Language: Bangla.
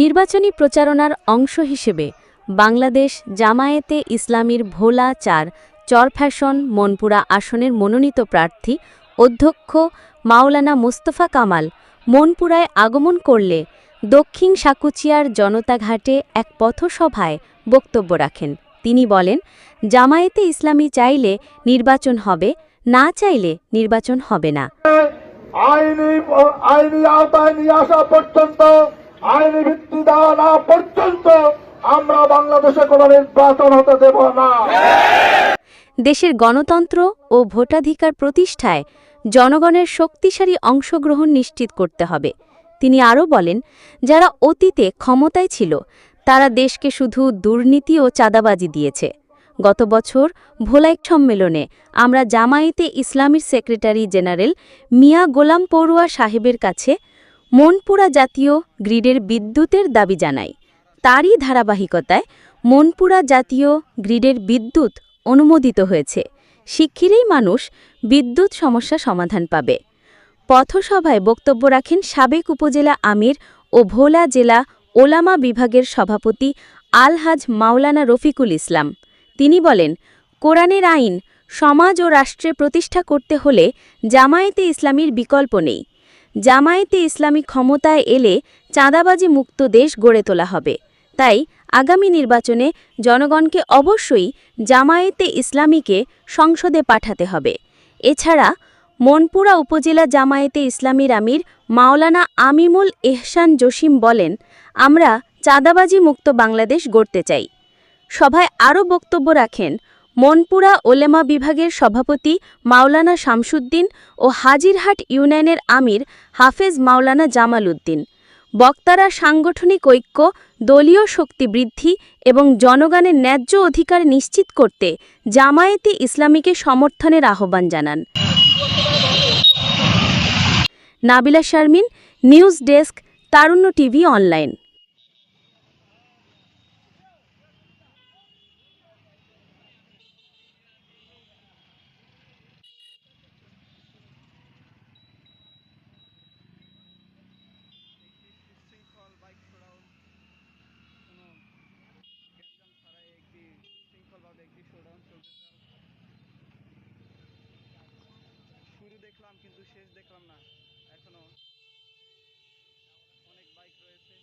নির্বাচনী প্রচারণার অংশ হিসেবে বাংলাদেশ জামায়াতে ইসলামীর ভোলা চার চরফ্যাশন মনপুরা আসনের মনোনীত প্রার্থী অধ্যক্ষ মাওলানা মোস্তফা কামাল মনপুরায় আগমন করলে দক্ষিণ সাকুচিয়ার জনতাঘাটে এক পথসভায় বক্তব্য রাখেন। তিনি বলেন, জামায়াতে ইসলামী চাইলে নির্বাচন হবে, না চাইলে নির্বাচন হবে না। আইনি আইনি আওতায় নিয়ে আসা পর্যন্ত আইনি ভিত্তি দেওয়া না পর্যন্ত আমরা বাংলাদেশে কোনো নির্বাচন হতে দেব না। দেশের গণতন্ত্র ও ভোটাধিকার প্রতিষ্ঠায় জনগণের শক্তিশালী অংশগ্রহণ নিশ্চিত করতে হবে। তিনি আরও বলেন, যারা অতীতে ক্ষমতায় ছিল, তারা দেশকে শুধু দুর্নীতি ও চাঁদাবাজি দিয়েছে। গত বছর ভোলাইক সম্মেলনে আমরা জামায়াতে ইসলামীর সেক্রেটারি জেনারেল মিয়া গোলাম পড়ুয়া সাহেবের কাছে মনপুরা জাতীয় গ্রিডের বিদ্যুতের দাবি জানায়। তারই ধারাবাহিকতায় মনপুরা জাতীয় গ্রিডের বিদ্যুৎ অনুমোদিত হয়েছে। শিগগিরই মানুষ বিদ্যুৎ সমস্যা সমাধান পাবে। পথসভায় বক্তব্য রাখেন সাবেক উপজেলা আমির ও ভোলা জেলা ওলামা বিভাগের সভাপতি আলহাজ মাওলানা রফিকুল ইসলাম। তিনি বলেন, কোরআনের আইন সমাজ ও রাষ্ট্রে প্রতিষ্ঠা করতে হলে জামায়াতে ইসলামীর বিকল্প নেই। জামায়াতে ইসলামী ক্ষমতায় এলে চাঁদাবাজি মুক্ত দেশ গড়ে তোলা হবে। তাই আগামী নির্বাচনে জনগণকে অবশ্যই জামায়াতে ইসলামীকে সংসদে পাঠাতে হবে। এছাড়া মনপুরা উপজেলা জামায়াতে ইসলামীর আমির মাওলানা আমিমুল এহসান জসিম বলেন, আমরা চাঁদাবাজি মুক্ত বাংলাদেশ গড়তে চাই। সভায় আরও বক্তব্য রাখেন মনপুরা ওলেমা বিভাগের সভাপতি মাওলানা শামসুদ্দিন ও হাজিরহাট ইউনিয়নের আমির হাফেজ মাওলানা জামাল উদ্দিন বক্তারা সাংগঠনিক ঐক্য, দলীয় শক্তি বৃদ্ধি এবং জনগণের ন্যায্য অধিকার নিশ্চিত করতে জামায়াতে ইসলামীকে সমর্থনের আহ্বান জানান। Nabila Sharmin, news desk, Tarunya TV online. শুরু দেখলাম কিন্তু শেষ দেখলাম না। এখনও অনেক বাইক রয়েছে।